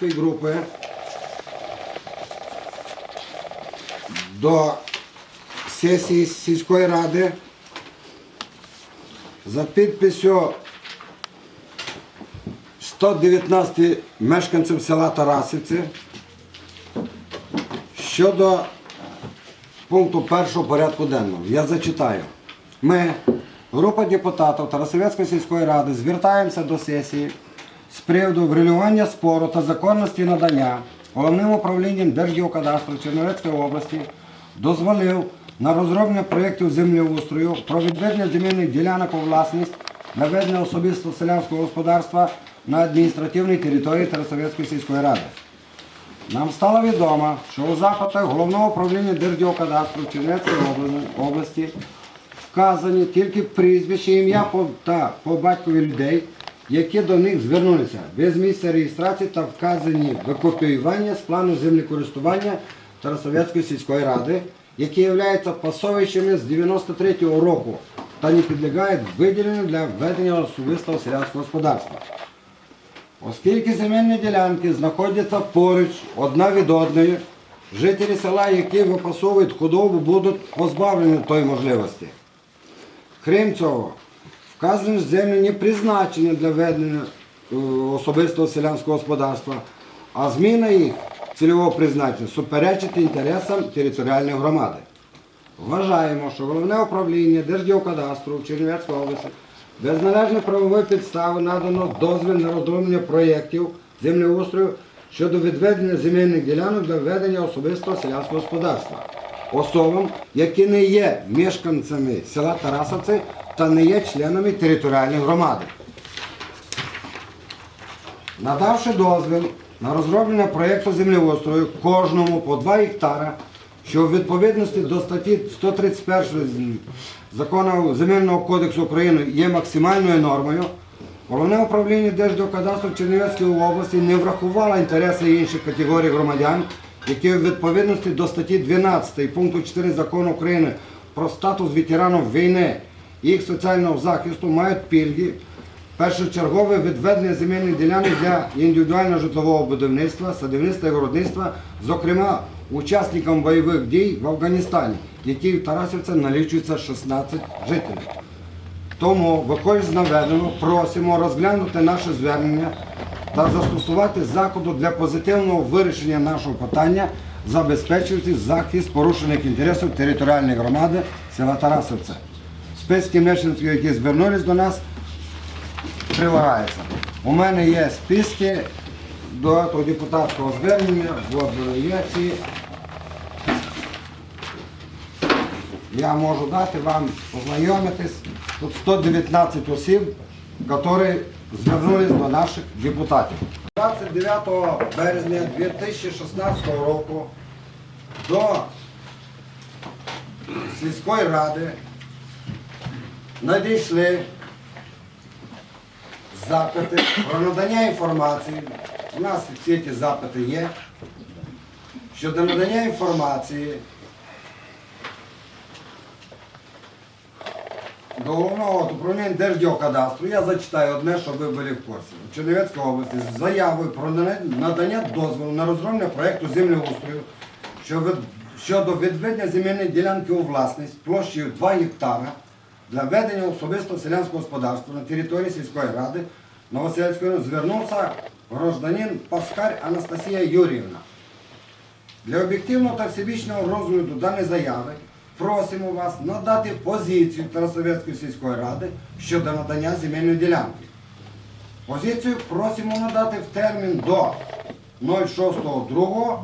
депутатської групи до сесії сільської ради за підписю 119 мешканців села Тарасівці щодо пункту першого порядку денного. Я зачитаю. Ми, група депутатів Тарасовецької сільської ради, звертаємося до сесії з приводу врегулювання спору та законності надання головним управлінням Держгеокадастру Чернівецької області дозволив на розроблення проєктів землеустрою про відведення земельних ділянок у власність на ведення особистого селянського господарства на адміністративній території Тарасовецької сільської ради. Нам стало відомо, що у запитах головного управління Держгеокадастру Чернівецької області вказані тільки прізвище, ім'я та по батькові людей, які до них звернулися, без місця реєстрації та вказані викопіювання з плану землекористування Тарасовецької сільської ради, які являються пасовищами з 93-го року та не підлягають виділенню для ведення особистого селянського господарства. Оскільки земельні ділянки знаходяться поруч одна від одної, жителі села, які випасовують худобу, будуть позбавлені тої можливості. Крім цього, вказані землі не призначені для ведення е, особистого селянського господарства, а зміна їх цільового призначення суперечить інтересам територіальної громади. Вважаємо, що головне управління Держгеокадастру в Чернівецькій області без належної правової підстави надано дозвіл на розроблення проєктів землеустрою щодо відведення земельних ділянок для ведення особистого селянського господарства особам, які не є мешканцями села Тарасовці та не є членами територіальної громади. Надавши дозвіл на розроблення проєкту землеустрою кожному по 2 гектара, що в відповідності до статті 131 закону Земельного кодексу України є максимальною нормою, Головне управління Держгеокадастру Чернівецької області не врахувало інтереси інших категорій громадян, які в відповідності до статті 12 пункту 4 закону України про статус ветеранів війни і їх соціального захисту мають пільги Першочергове відведення земельних ділянок для індивідуального житлового будівництва, садівництва і городництва, зокрема учасникам бойових дій в Афганістані, які в Тарасівці налічується 16 жителів. Тому, виходячи з наведеного, просимо розглянути наше звернення та застосувати заходу для позитивного вирішення нашого питання, забезпечувати захист порушених інтересів територіальної громади села Тарасівце. Списки мешканців, які звернулись до нас, прилагається. У мене є списки до того депутатського звернення, от є ці. Я можу дати вам познайомитись. Тут 119 осіб, які звернулись до наших депутатів. 29 березня 2016 року до сільської ради надійшли запити про надання інформації. У нас всі ці запити є. Щодо надання інформації головного управління Держгеокадастру. Я зачитаю одне, щоб ви були в курсі. У Чернівецькій області з заявою про надання дозволу на розроблення проєкту землеустрою що щодо відведення земельної ділянки у власність площею 2 гектара для ведення особистого селянського господарства на території сільської ради Новоселської району звернувся гражданин Паскарь Анастасія Юріївна. Для об'єктивного та всебічного розгляду даної заяви просимо вас надати позицію Тарасовецької сільської ради щодо надання земельної ділянки. Позицію просимо надати в термін до 06.02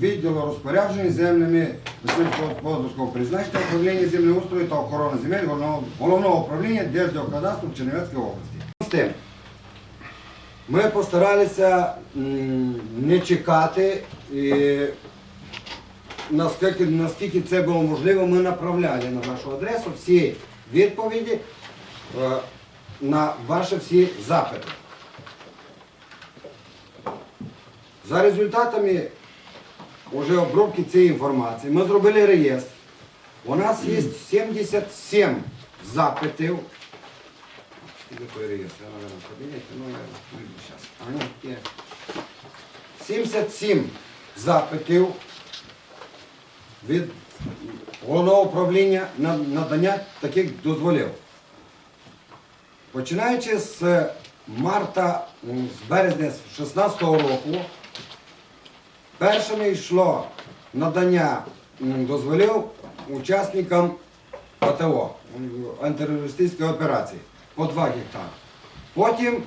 відділу розпорядження землями сільськогосподарського призначення управління землеустрою та охорони земель головного, управління Держгеокадастру в Чернівецькій області. З тим, ми постаралися не чекати наскільки, наскільки це було можливо, ми направляли на вашу адресу всі відповіді е, на ваші всі запити. За результатами уже обробки цієї інформації ми зробили реєстр. У нас є 77 запитів. Скільки реєстр? Я, наверное, в кабінеті, ну, я ну, є. 77 запитів від головного управління на надання таких дозволів. Починаючи з марта, з березня 2016 року, першими йшло надання дозволів учасникам АТО, антитерористичної операції, по 2 гектари. Потім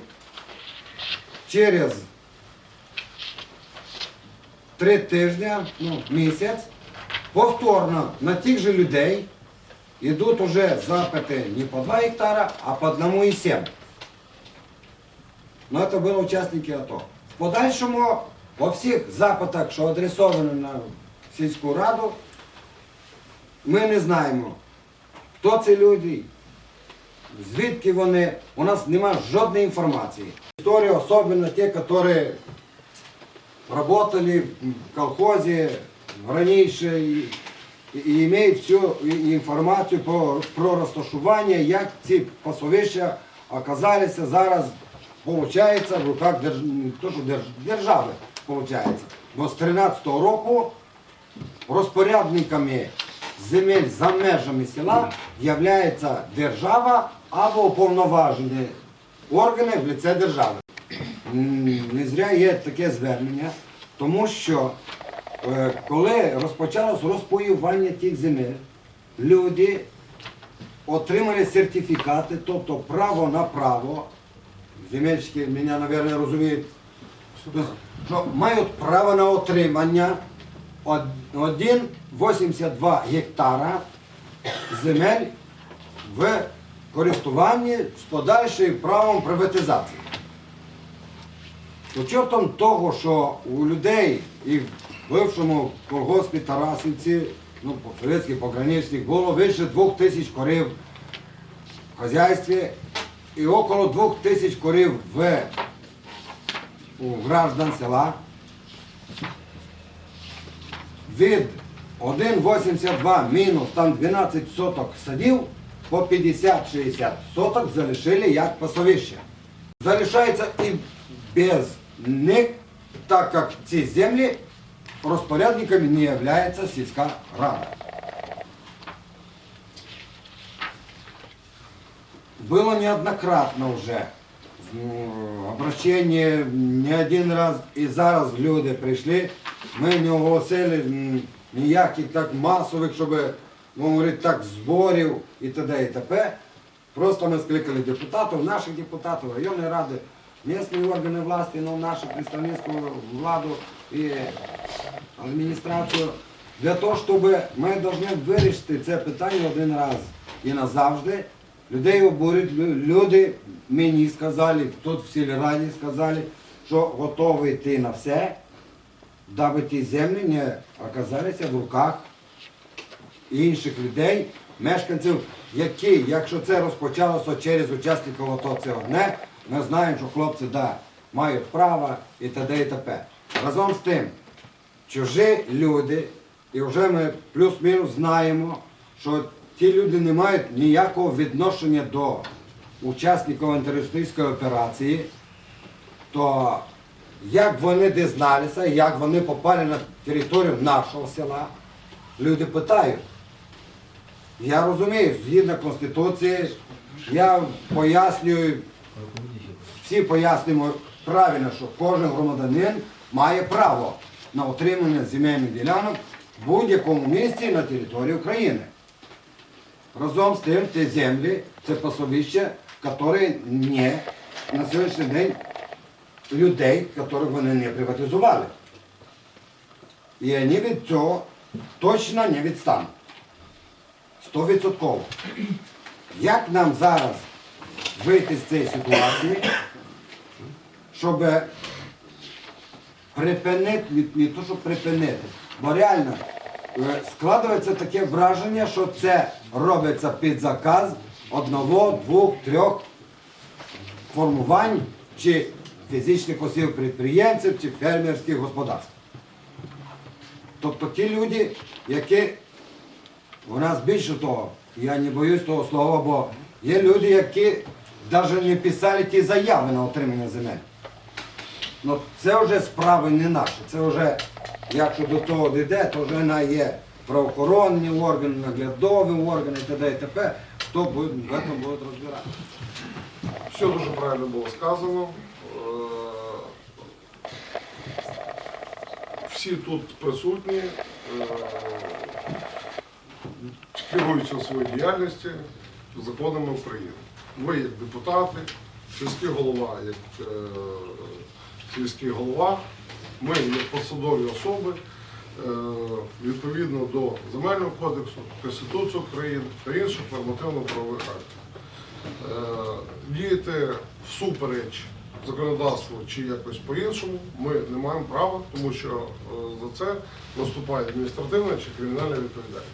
через три тижні, ну, місяць, повторно на тих же людей йдуть уже запити не по 2 гектара, а по 1,7. Ну, це були учасники АТО. В подальшому по всіх запитах, що адресовані на сільську раду, ми не знаємо, хто ці люди, звідки вони, у нас немає жодної інформації. Історія, особливо ті, які работали в колхозе раніше і, і мають всю інформацію про, про розташування, як ці пасовища оказалися зараз, виходить, в руках держ... то, що держ... держави. Виходить. Бо з 13-го року розпорядниками земель за межами села являється держава або уповноважені органи в лице держави. Не зря є таке звернення, тому що коли розпочалось розпоювання тих земель, люди отримали сертифікати, тобто право на право, земельщики мене, мабуть, розуміють, що мають право на отримання 1,82 гектара земель в користуванні з подальшим правом приватизації. Учетом того, що у людей і в бившому колгоспі Тарасівці, ну, по совєтських пограничних, було більше двох тисяч корів в хазяйстві і около двох тисяч корів в, у граждан села. Від 1,82 мінус там 12 соток садів по 50-60 соток залишили як пасовище. Залишається і без них, так як ці землі розпорядниками не є сільська рада. Было неоднократно вже ну, обращення не один раз і зараз люди прийшли. Ми не оголосили ніяких так масових, щоб ну, говорити, так, зборів і т.д. і т.п. Просто ми скликали депутатів, наших депутатів, районної ради, місцеві органи власті, ну, нашу представницьку владу і адміністрацію, для того, щоб ми повинні вирішити це питання один раз і назавжди. Людей обурюють, люди мені сказали, тут в сільраді сказали, що готові йти на все, даби ті землі не оказалися в руках інших людей, мешканців, які, якщо це розпочалося через учасників АТО, це одне, ми знаємо, що хлопці да, мають право і т.д. і т.п. Разом з тим, чужі люди, і вже ми плюс-мінус знаємо, що ті люди не мають ніякого відношення до учасників антитерористичної операції, то як вони дізналися, як вони попали на територію нашого села, люди питають. Я розумію, згідно Конституції, я пояснюю, всі пояснюємо правильно, що кожен громадянин має право на отримання земельних ділянок в будь-якому місці на території України. Разом з тим, ці землі це пасовища, які не на сьогоднішній день людей, яких вони не приватизували. І вони від цього точно не відстануть. Стовідсотково. Як нам зараз вийти з цієї ситуації, щоб припинити, не, то, щоб припинити, бо реально е, складається таке враження, що це робиться під заказ одного, двох, трьох формувань чи фізичних осіб підприємців, чи фермерських господарств. Тобто ті люди, які у нас більше того, я не боюсь того слова, бо є люди, які навіть не писали ті заяви на отримання земель. Ну це вже справи не наші. Це вже, якщо до того дійде, то вже на є правоохоронні органи, наглядові органи і т.д. і т.п. Хто буде в цьому буде розбиратися. Все дуже правильно було сказано. Е, Всі тут присутні е, керуються своїй діяльності законами України. Ви як депутати, сільський голова як е, сільський голова, ми як посадові особи е, відповідно до Земельного кодексу, Конституції України та інших нормативно-правових актів. Е, діяти всупереч законодавству чи якось по-іншому ми не маємо права, тому що е, за це наступає адміністративна чи кримінальна відповідальність.